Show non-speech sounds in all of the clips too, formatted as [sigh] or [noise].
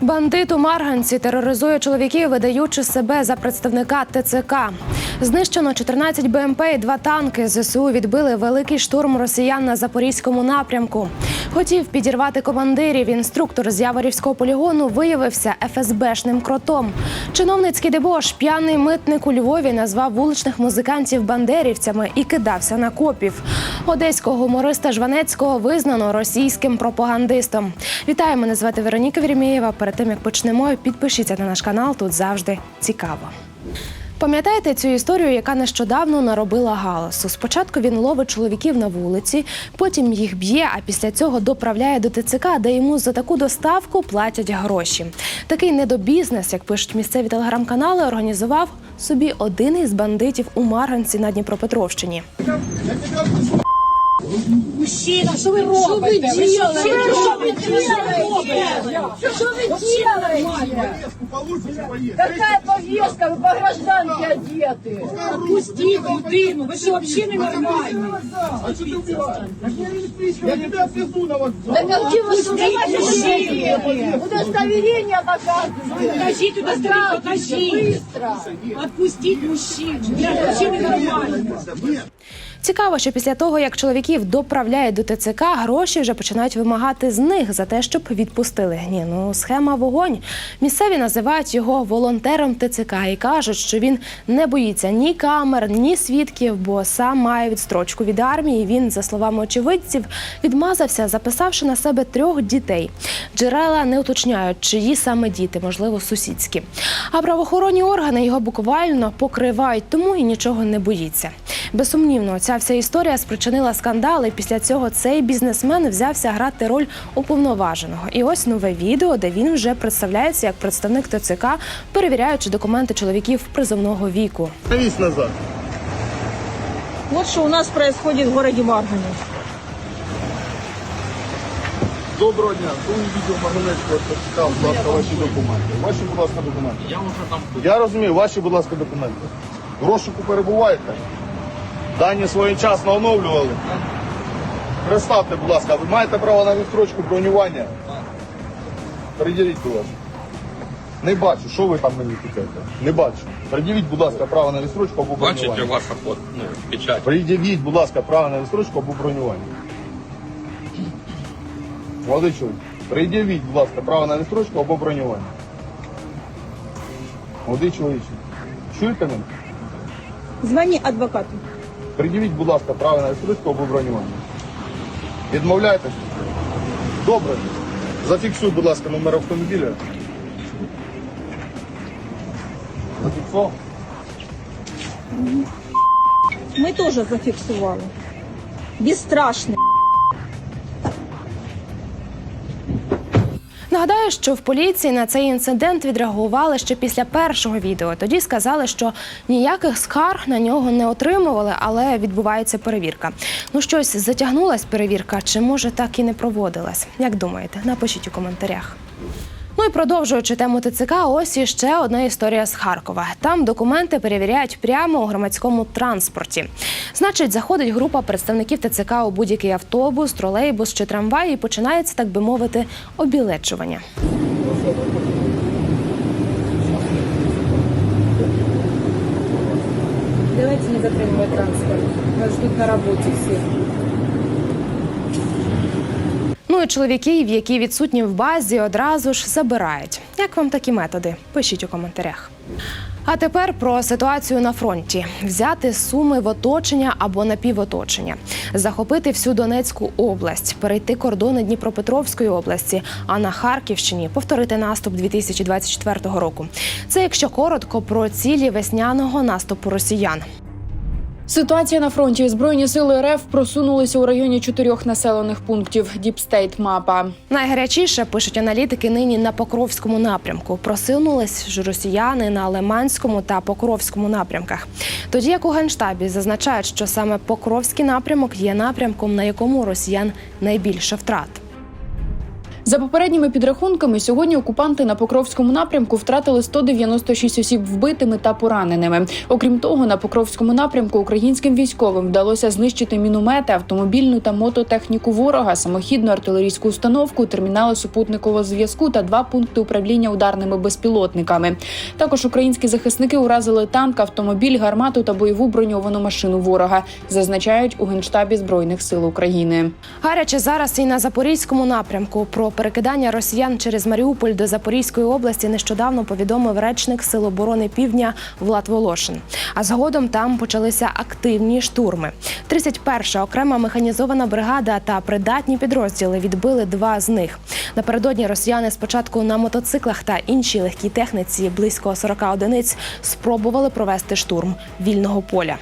Бандит у Марганці тероризує чоловіків, видаючи себе за представника ТЦК. Знищено 14 БМП і два танки. ЗСУ відбили великий штурм росіян на запорізькому напрямку. Хотів підірвати командирів. Інструктор з Яворівського полігону виявився ФСБшним кротом. Чиновницький дебош, п'яний митник у Львові назвав вуличних музикантів бандерівцями і кидався на копів. Одеського гумориста Жванецького визнано російським пропагандистом. Вітаю, мене звати Вероніка Вірмієва. Перед тим як почнемо, підпишіться на наш канал. Тут завжди цікаво. Пам'ятаєте цю історію, яка нещодавно наробила галасу? Спочатку він ловить чоловіків на вулиці, потім їх б'є, а після цього доправляє до ТЦК, де йому за таку доставку платять гроші. Такий недобізнес, як пишуть місцеві телеграм-канали, організував собі один із бандитів у Марганці на Дніпропетровщині. Мужчина, что вы робите? что вы ділаєте? что вы ділаєте? Какая повестка? Вы по гражданке одеты. Отпустите людину. Вы что, вообще не нормальні? Я тебя отвезу на вокзал. Так а где вы Отпустите мужчину. Удостоверение показывает. Подождите, удостоверение покажите. Быстро. Отпустить мужчину. Я вообще не нормальні. Цікаво, що після того, як чоловіків доправляють до ТЦК, гроші вже починають вимагати з них за те, щоб відпустили. Ні, ну схема вогонь. Місцеві називають його волонтером ТЦК і кажуть, що він не боїться ні камер, ні свідків, бо сам має відстрочку від армії. Він, за словами очевидців, відмазався, записавши на себе трьох дітей. Джерела не уточняють, чиї саме діти, можливо, сусідські. А правоохоронні органи його буквально покривають, тому і нічого не боїться. Безсумнівно, ця вся історія спричинила скандал, і після цього цей бізнесмен взявся грати роль уповноваженого. І ось нове відео, де він вже представляється як представник ТЦК, перевіряючи документи чоловіків призовного віку. Становись назад. Вот что у нас происходит в городе Маргане. Доброго дня. Тут відео Марганецького почитав, будь ласка, ваші документи. Ваші, будь ласка, документи. Я вже там Я розумію, ваші, будь ласка, документи. В розшуку перебуваєте? Дані своєчасно оновлювали? Представте, будь ласка, ви маєте право на відстрочку бронювання? Приділіть, будь ласка. Не бачу, що ви там мені тикаєте? Не бачу. Приділіть, будь ласка, право на відстрочку або бронювання. Бачите ваша фото, ну, печать. Пред'явіть, будь ласка, право на відстрочку або бронювання. Молодий чоловік, пред'явіть, будь ласка, право на відстрочку або бронювання. Молодий чоловіче, чуєте мене? Звони адвокату. Пред'явіть, будь ласка, право на відстрочку або бронювання. Відмовляєтесь? Добре. Зафіксуй, будь ласка, номер автомобіля. Зафіксував? Ми теж зафіксували. Бесстрашный. Нагадаю, що в поліції на цей інцидент відреагували ще після першого відео. Тоді сказали, що ніяких скарг на нього не отримували, але відбувається перевірка. Ну щось затягнулась перевірка, чи може так і не проводилась? Як думаєте? Напишіть у коментарях. Ну і продовжуючи тему ТЦК, ось іще одна історія з Харкова. Там документи перевіряють прямо у громадському транспорті. Значить, заходить група представників ТЦК у будь-який автобус, тролейбус чи трамвай, і починається, так би мовити, обілечування. Давайте не затримывать транспорт. Нас ждут на работе все. Ну і чоловіків, які відсутні в базі, одразу ж забирають. Як вам такі методи? Пишіть у коментарях. А тепер про ситуацію на фронті: взяти суми в оточення або напівоточення, захопити всю Донецьку область, перейти кордони Дніпропетровської області, а на Харківщині повторити наступ 2024 року. Це якщо коротко про цілі весняного наступу росіян. Ситуація на фронті. Збройні сили РФ просунулися у районі чотирьох населених пунктів. Діпстейт мапа. Найгарячіше пишуть аналітики нині на Покровському напрямку. Просунулись ж росіяни на Лиманському та Покровському напрямках. Тоді як у генштабі зазначають, що саме Покровський напрямок є напрямком, на якому росіян найбільше втрат. За попередніми підрахунками, сьогодні окупанти на Покровському напрямку втратили 196 осіб вбитими та пораненими. Окрім того, на Покровському напрямку українським військовим вдалося знищити міномети, автомобільну та мототехніку ворога, самохідну артилерійську установку, термінали супутникового зв'язку та два пункти управління ударними безпілотниками. Також українські захисники уразили танк, автомобіль, гармату та бойову броньовану машину ворога, зазначають у генштабі збройних сил України. Гаряче зараз і на запорізькому напрямку про перекидання росіян через Маріуполь до Запорізької області нещодавно повідомив речник Сил оборони Півдня Влад Волошин. А згодом там почалися активні штурми. 31-ша окрема механізована бригада та придатні підрозділи відбили два з них. Напередодні росіяни спочатку на мотоциклах та іншій легкій техніці близько 40 одиниць спробували провести штурм вільного поля.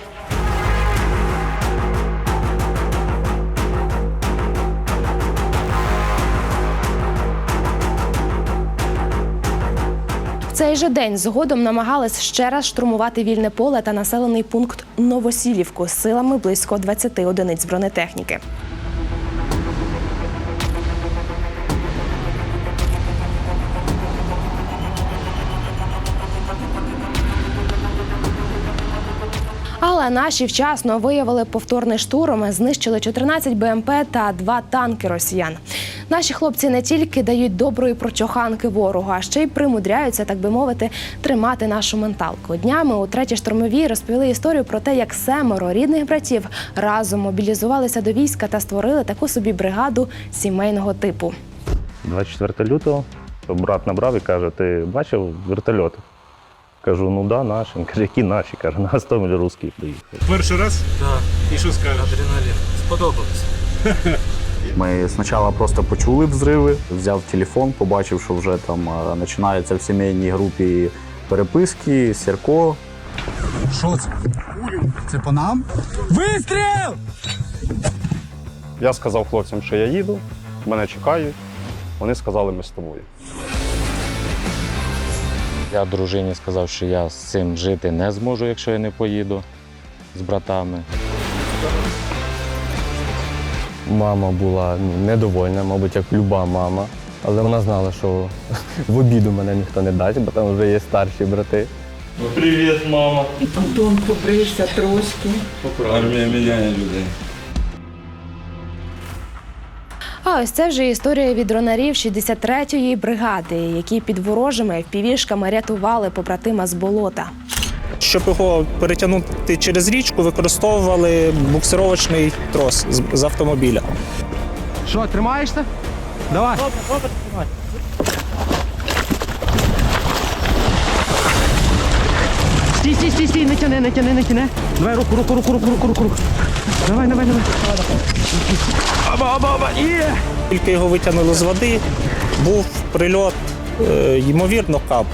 Цей же день згодом намагались ще раз штурмувати вільне поле та населений пункт Новосілівку силами близько 20 одиниць бронетехніки. Але наші вчасно виявили повторний штурм, знищили 14 БМП та два танки росіян. Наші хлопці не тільки дають доброї прочоханки ворогу, а ще й примудряються, так би мовити, тримати нашу менталку. Днями у третій штурмовій розповіли історію про те, як семеро рідних братів разом мобілізувалися до війська та створили таку собі бригаду сімейного типу. 24 лютого брат набрав і каже: ти бачив вертольоти? Кажу, ну да, наші. Він каже, які наші? Каже, на Гостомель русський приїхав. Перший раз? Так. І що скажеш? Адреналін. Сподобалось. [laughs] Ми спочатку просто почули взриви, взяв телефон, побачив, що вже там а, починається в сімейній групі переписки, Сірко. Що це? Це по нам? Вистріл! Я сказав хлопцям, що я їду, мене чекають. Вони сказали, ми з тобою. Я дружині сказав, що я з цим жити не зможу, якщо я не поїду з братами. Мама була ну, недовольна, мабуть, як люба мама. Але вона знала, що в обіду мене ніхто не дасть, бо там вже є старші брати. Привіт, мама! Антон побрився трошки. Армія міняє людей. А ось це вже історія від дронарів 63-ї бригади, які під ворожими впівішками рятували побратима з болота. Щоб його перетягнути через річку, використовували буксировочний трос з, з автомобіля. Що, тримаєшся? Давай. Стій, стій, стій, стій, не тяни, не тяни, не тяни. Давай руку, руку, руку, руку, руку, руку. Давай, давай, давай. Оба, оба, оба, є! Тільки його витягнули з води, був прильот, е, ймовірно, кап.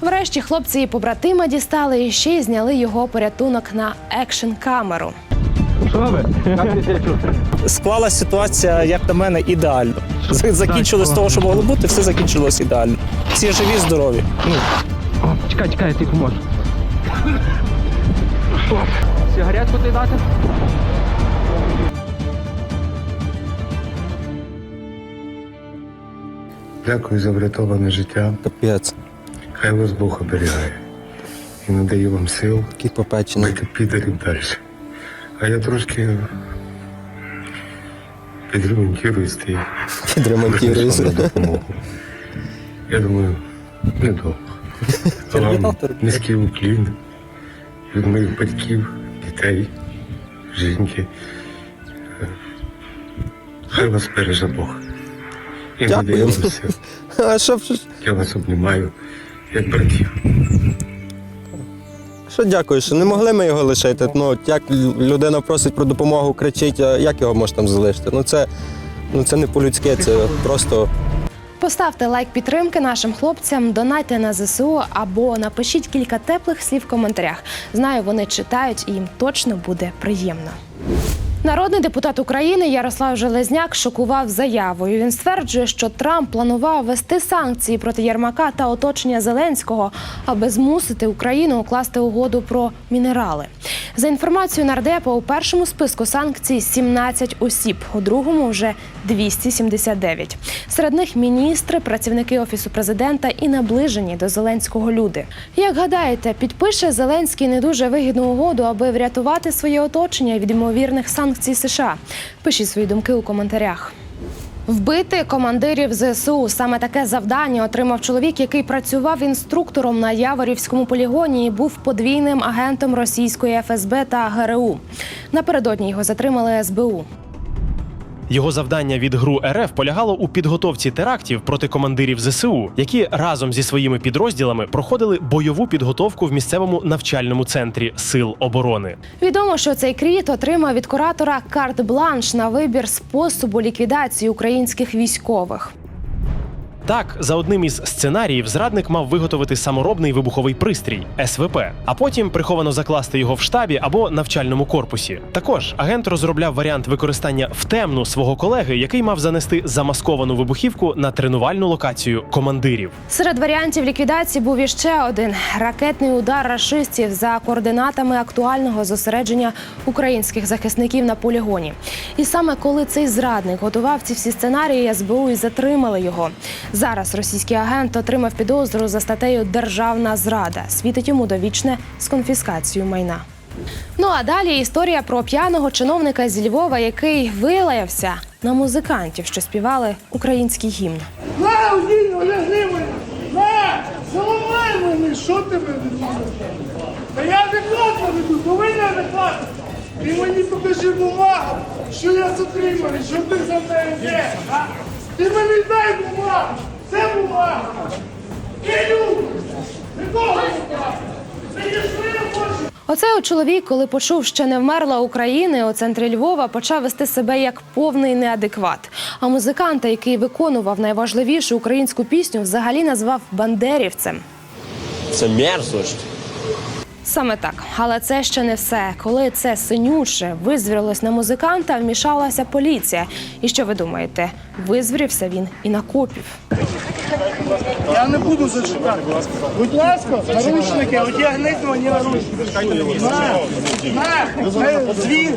Врешті хлопці і побратима дістали і ще й зняли його порятунок на екшн камеру. Склалася ситуація, як на мене, ідеально. Закінчилось того, що могло бути, все закінчилось ідеально. Всі живі, здорові. Ну, чекай, чекай, я тобі поможу. Сигаретку ти дати? Дякую за врятоване життя. Капець, Хай вас Бог оберігає і надає вам сил який попечений. бити підерів далі. А я трошки підремонтуюсь і Підремонтуюсь. Я думаю, недовго. [laughs] Вам низький уклін від моїх батьків, дітей, жінки. Хай вас береже Бог. І вам сил. [laughs] А що, Я вас обнімаю, як братів. Що дякую, що не могли ми його лишити. Ну, як людина просить про допомогу, кричить, як його можна там залишити? Ну це, ну, це не по-людськи, це просто Поставте лайк підтримки нашим хлопцям, донайте на ЗСУ або напишіть кілька теплих слів в коментарях. Знаю, вони читають і їм точно буде приємно. Народний депутат України Ярослав Железняк шокував заявою. Він стверджує, що Трамп планував вести санкції проти Єрмака та оточення Зеленського, аби змусити Україну укласти угоду про мінерали. За інформацією нардепа, у першому списку санкцій 17 осіб, у другому вже 279. Серед них міністри, працівники офісу президента і наближені до Зеленського люди. Як гадаєте, підпише Зеленський не дуже вигідну угоду, аби врятувати своє оточення від ймовірних санкцій США? Пишіть свої думки у коментарях. Вбити командирів ЗСУ саме таке завдання отримав чоловік, який працював інструктором на Яворівському полігоні і був подвійним агентом російської ФСБ та ГРУ. Напередодні його затримали СБУ. Його завдання від ГРУ РФ полягало у підготовці терактів проти командирів ЗСУ, які разом зі своїми підрозділами проходили бойову підготовку в місцевому навчальному центрі сил оборони. Відомо, що цей кріт отримав від куратора карт-бланш на вибір способу ліквідації українських військових. Так, за одним із сценаріїв, зрадник мав виготовити саморобний вибуховий пристрій СВП, а потім приховано закласти його в штабі або навчальному корпусі. Також агент розробляв варіант використання в темну свого колеги, який мав занести замасковану вибухівку на тренувальну локацію командирів. Серед варіантів ліквідації був іще один ракетний удар рашистів за координатами актуального зосередження українських захисників на полігоні. І саме коли цей зрадник готував ці всі сценарії, СБУ і затримали його. Зараз російський агент отримав підозру за статтею Державна зрада. Світить йому довічне з конфіскацією майна. Ну а далі історія про п'яного чиновника зі Львова, який вилаявся на музикантів, що співали український гімн. На, Одінь, олягни мене! На! Заламай мене! Що ти мене? Та я адекватно веду, повинен адекватно! Ти мені покажи бумагу, що я затриманий, що ти за мною є? Ти мені дай бумагу! Це бумага! Ти любиш! Нікого не бумага! Ти є своє! Оцей от чоловік, коли почув, що не вмерла України у центрі Львова, почав вести себе як повний неадекват. А музиканта, який виконував найважливішу українську пісню, взагалі назвав бандерівцем. Це мерзость. Саме так, але це ще не все. Коли це синюче визвірилось на музиканта, вмішалася поліція. І що ви думаєте? Визвірівся він і на копів. Я не буду зачекати. Будь ласка, наручники, одягніть мені наручники. На, на, звір.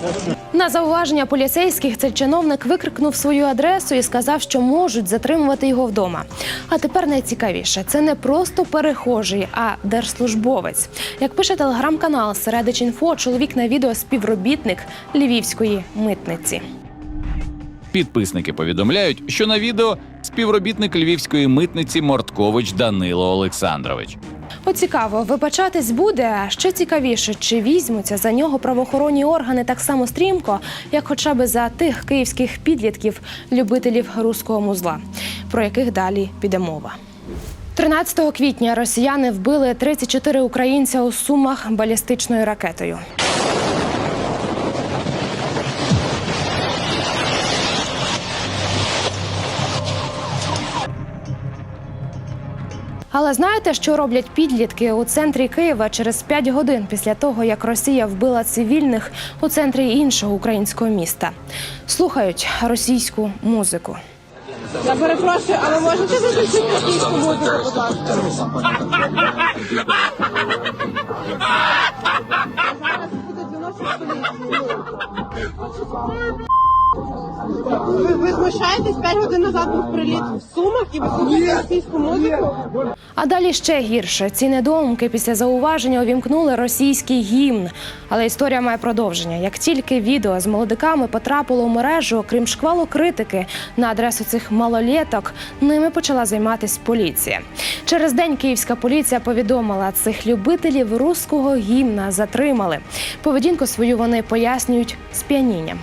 На зауваження поліцейських цей чиновник викрикнув свою адресу і сказав, що можуть затримувати його вдома. А тепер найцікавіше це не просто перехожий, а держслужбовець. Як пише телеграм-канал Середич.Інфо, чоловік на відео співробітник львівської митниці. Підписники повідомляють, що на відео співробітник львівської митниці Морткович Данило Олександрович. От цікаво, вибачатись буде. Ще цікавіше, чи візьмуться за нього правоохоронні органи так само стрімко, як хоча б за тих київських підлітків, любителів руського музла, про яких далі піде мова. 13 квітня росіяни вбили 34 українця у сумах балістичною ракетою. Але знаєте, що роблять підлітки у центрі Києва через 5 годин після того, як Росія вбила цивільних у центрі іншого українського міста? Слухають російську музику. Я перепрошую, а ви можете виключити російську музику, будь ласка? Ви, ви знущаєтесь 5 годин назад був приліт в Сумах і ви слухаєте російську музику? А далі ще гірше. Ці недоумки після зауваження увімкнули російський гімн. Але історія має продовження. Як тільки відео з молодиками потрапило у мережу, окрім шквалу критики на адресу цих малолеток, ними почала займатися поліція. Через день київська поліція повідомила, цих любителів руського гімна затримали. Поведінку свою вони пояснюють сп'янінням.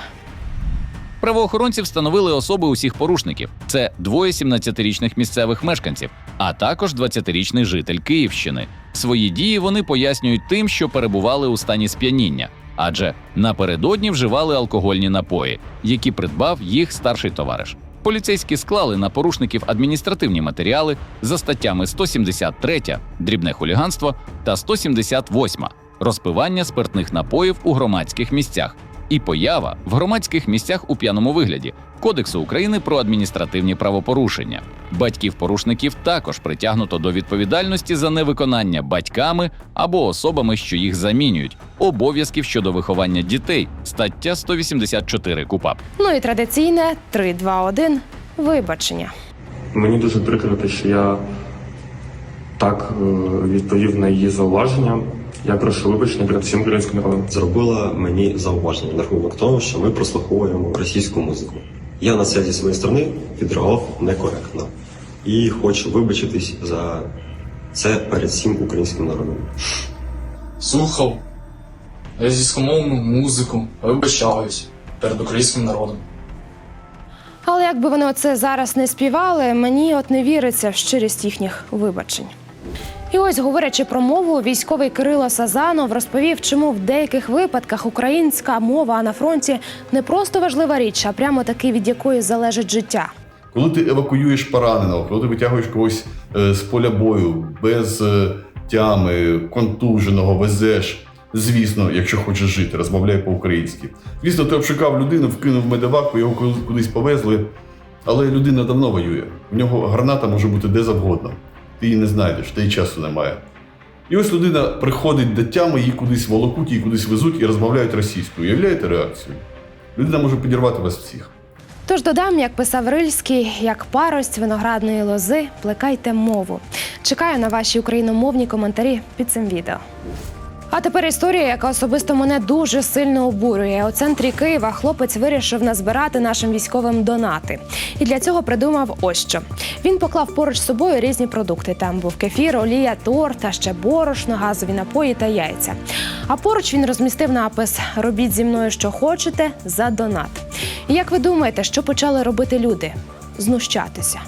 Правоохоронці встановили особи усіх порушників. Це двоє 17-річних місцевих мешканців, а також 20-річний житель Київщини. Свої дії вони пояснюють тим, що перебували у стані сп'яніння, адже напередодні вживали алкогольні напої, які придбав їх старший товариш. Поліцейські склали на порушників адміністративні матеріали за статтями 173 дрібне хуліганство та 178 розпивання спиртних напоїв у громадських місцях. І поява в громадських місцях у п'яному вигляді Кодексу України про адміністративні правопорушення. Батьків порушників також притягнуто до відповідальності за невиконання батьками або особами, що їх замінюють, обов'язків щодо виховання дітей. Стаття 184 КУПАП. Ну і традиційне 3, 2, 1 – вибачення. Мені дуже прикро, те, що я так е, відповів на її зауваження. Я прошу вибачення перед всім українським народом. зробила мені зауваження на рахунок того, що ми прослуховуємо російську музику. Я на це зі своєї сторони відреагував некоректно і хочу вибачитись за це перед всім українським народом. Слухав російськомовну музику, вибачаюсь перед українським народом. Але якби вони оце зараз не співали, мені от не віриться в щирість їхніх вибачень. І ось, говорячи про мову, військовий Кирило Сазанов розповів, чому в деяких випадках українська мова на фронті не просто важлива річ, а прямо таки від якої залежить життя. Коли ти евакуюєш пораненого, коли ти витягуєш когось е, з поля бою без е, тями, контуженого, везеш. Звісно, якщо хочеш жити, розмовляй по-українськи. Звісно, ти обшукав людину, вкинув медеваку, його кудись повезли. Але людина давно воює. В нього граната може бути де завгодно. Ти її не знайдеш, та й часу немає. І ось людина приходить до тями, її кудись волокуть, її кудись везуть і розмовляють російською. Уявляєте реакцію? Людина може підірвати вас всіх. Тож додам, як писав Рильський, як парость виноградної лози, плекайте мову. Чекаю на ваші україномовні коментарі під цим відео. А тепер історія, яка особисто мене дуже сильно обурює. У центрі Києва хлопець вирішив назбирати нашим військовим донати. І для цього придумав ось що. Він поклав поруч з собою різні продукти. Там був кефір, олія, торт, а ще борошно, газові напої та яйця. А поруч він розмістив напис Робіть зі мною, що хочете, за донат. І як ви думаєте, що почали робити люди? Знущатися.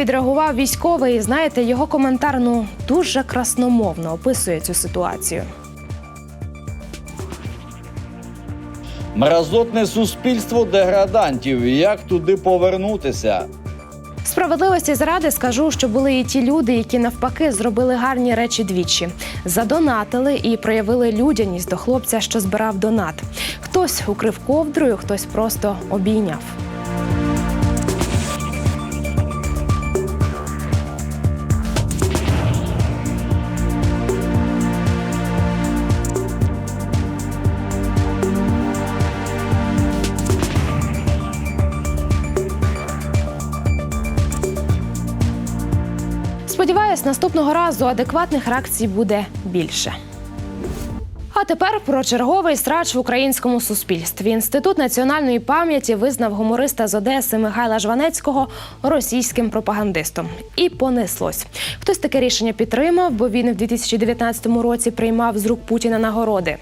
Відреагував військовий. І знаєте, його коментар ну дуже красномовно описує цю ситуацію. Мразотне суспільство деградантів. Як туди повернутися? Справедливості заради скажу, що були і ті люди, які навпаки зробили гарні речі двічі, задонатили і проявили людяність до хлопця, що збирав донат. Хтось укрив ковдрою, хтось просто обійняв. Наступного разу адекватних реакцій буде більше. А тепер про черговий срач в українському суспільстві. Інститут національної пам'яті визнав гумориста з Одеси Михайла Жванецького російським пропагандистом. І понеслось. Хтось таке рішення підтримав, бо він в 2019 році приймав з рук Путіна нагороди.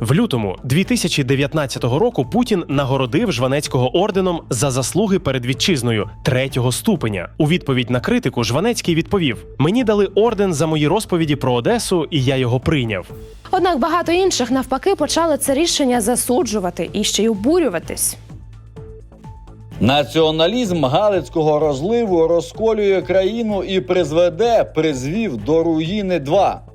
В лютому 2019 року Путін нагородив Жванецького орденом за заслуги перед вітчизною третього ступеня. У відповідь на критику Жванецький відповів: Мені дали орден за мої розповіді про Одесу, і я його прийняв. Однак багато інших навпаки почали це рішення засуджувати і ще й обурюватись. Націоналізм Галицького розливу розколює країну і призведе, призвів до руїни 2.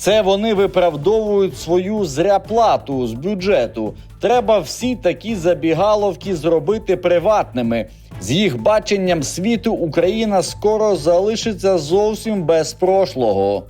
Це вони виправдовують свою зряплату з бюджету. Треба всі такі забігаловки зробити приватними. З їх баченням світу Україна скоро залишиться зовсім без прошлого.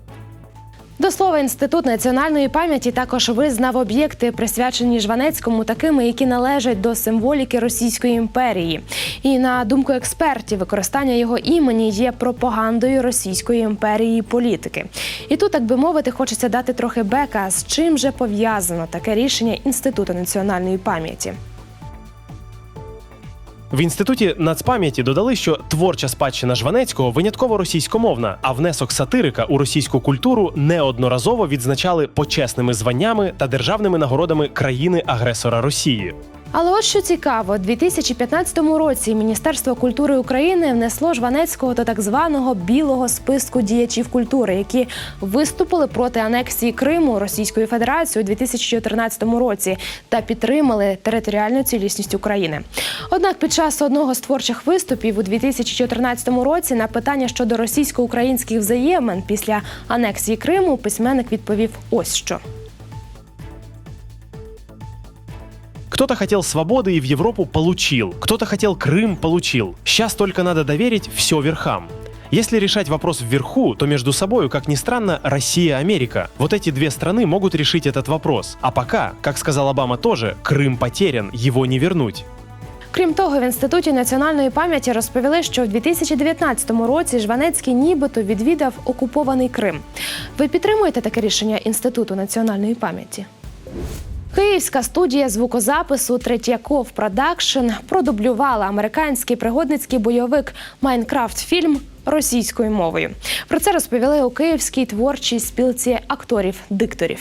До слова, інститут національної пам'яті також визнав об'єкти, присвячені Жванецькому, такими, які належать до символіки Російської імперії. І на думку експертів, використання його імені є пропагандою Російської імперії і політики. І тут, так би мовити, хочеться дати трохи бека, з чим же пов'язано таке рішення інституту національної пам'яті. В інституті нацпам'яті додали, що творча спадщина Жванецького винятково російськомовна, а внесок сатирика у російську культуру неодноразово відзначали почесними званнями та державними нагородами країни-агресора Росії. Але от що цікаво, у 2015 році Міністерство культури України внесло Жванецького до так званого білого списку діячів культури, які виступили проти анексії Криму Російською Федерацією у 2014 році та підтримали територіальну цілісність України. Однак під час одного з творчих виступів у 2014 році на питання щодо російсько-українських взаємин після анексії Криму письменник відповів ось що. Кто-то хотел свободы и в Европу получил, кто-то хотел Крым получил. Сейчас только надо доверить все верхам. Если решать вопрос вверху, то между собой, как ни странно, Россия и Америка. Вот эти две страны могут решить этот вопрос. А пока, как сказал Обама тоже, Крым потерян, его не вернуть. Крім того, в інституті національної пам'яті розповіли, що в 2019 році Жванецький нібито відвідав окупований Крим. Ви підтримуєте таке рішення інституту національної пам'яті? Київська студія звукозапису Третьяков Продакшн продублювала американський пригодницький бойовик Майнкрафт фільм російською мовою. Про це розповіли у Київській творчій спілці акторів-дикторів.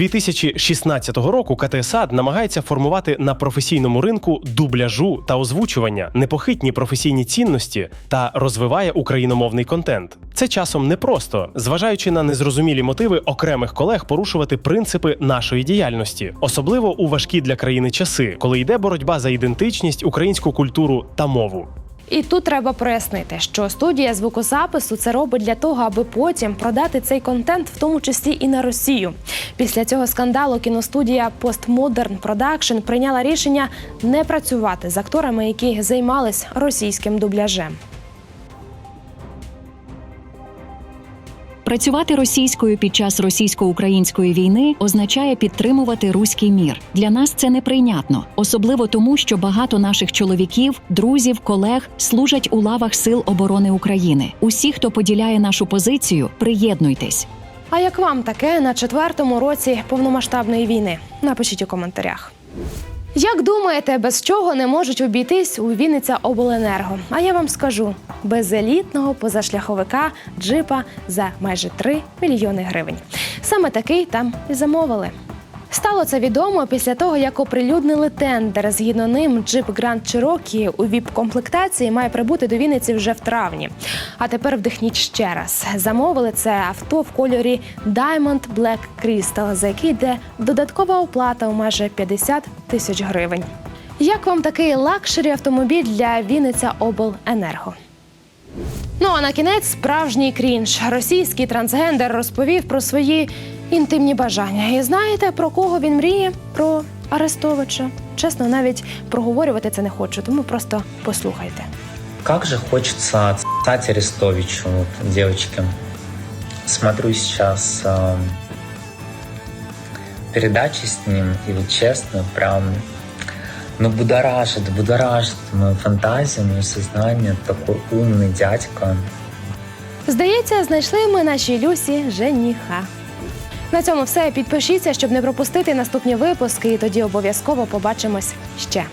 2016 року КТСАД намагається формувати на професійному ринку дубляжу та озвучування, непохитні професійні цінності та розвиває україномовний контент. Це часом непросто, зважаючи на незрозумілі мотиви окремих колег порушувати принципи нашої діяльності, особливо у важкі для країни часи, коли йде боротьба за ідентичність, українську культуру та мову. І тут треба прояснити, що студія звукозапису це робить для того, аби потім продати цей контент, в тому числі і на Росію. Після цього скандалу кіностудія Postmodern Production прийняла рішення не працювати з акторами, які займались російським дубляжем. Працювати російською під час російсько-української війни означає підтримувати руський мір. Для нас це неприйнятно, особливо тому, що багато наших чоловіків, друзів, колег служать у лавах Сил оборони України. Усі, хто поділяє нашу позицію, приєднуйтесь. А як вам таке на четвертому році повномасштабної війни? Напишіть у коментарях. Як думаєте, без чого не можуть обійтись у Вінниця Обленерго? А я вам скажу: без елітного позашляховика джипа за майже 3 мільйони гривень. Саме такий там і замовили. Стало це відомо після того, як оприлюднили тендер. Згідно ним, джип Grand Cherokee у віп-комплектації має прибути до Вінниці вже в травні. А тепер вдихніть ще раз. Замовили це авто в кольорі Diamond Black Crystal, за який йде додаткова оплата у майже 50 тисяч гривень. Як вам такий лакшері автомобіль для Вінниця Обленерго? Ну а на кінець справжній крінж. Російський трансгендер розповів про свої інтимні бажання. І знаєте, про кого він мріє? Про Арестовича. Чесно, навіть проговорювати це не хочу, тому просто послухайте. Как же хочется отсать Арестовичу, вот, девочки. Смотрю сейчас э, передачи с ним, и вот честно, прям, ну, будоражит, будоражит мою фантазию, мое сознание. Такой умный дядька. Здається, знайшли ми нашій Люсі жениха. На цьому все. Підпишіться, щоб не пропустити наступні випуски, і тоді обов'язково побачимось ще.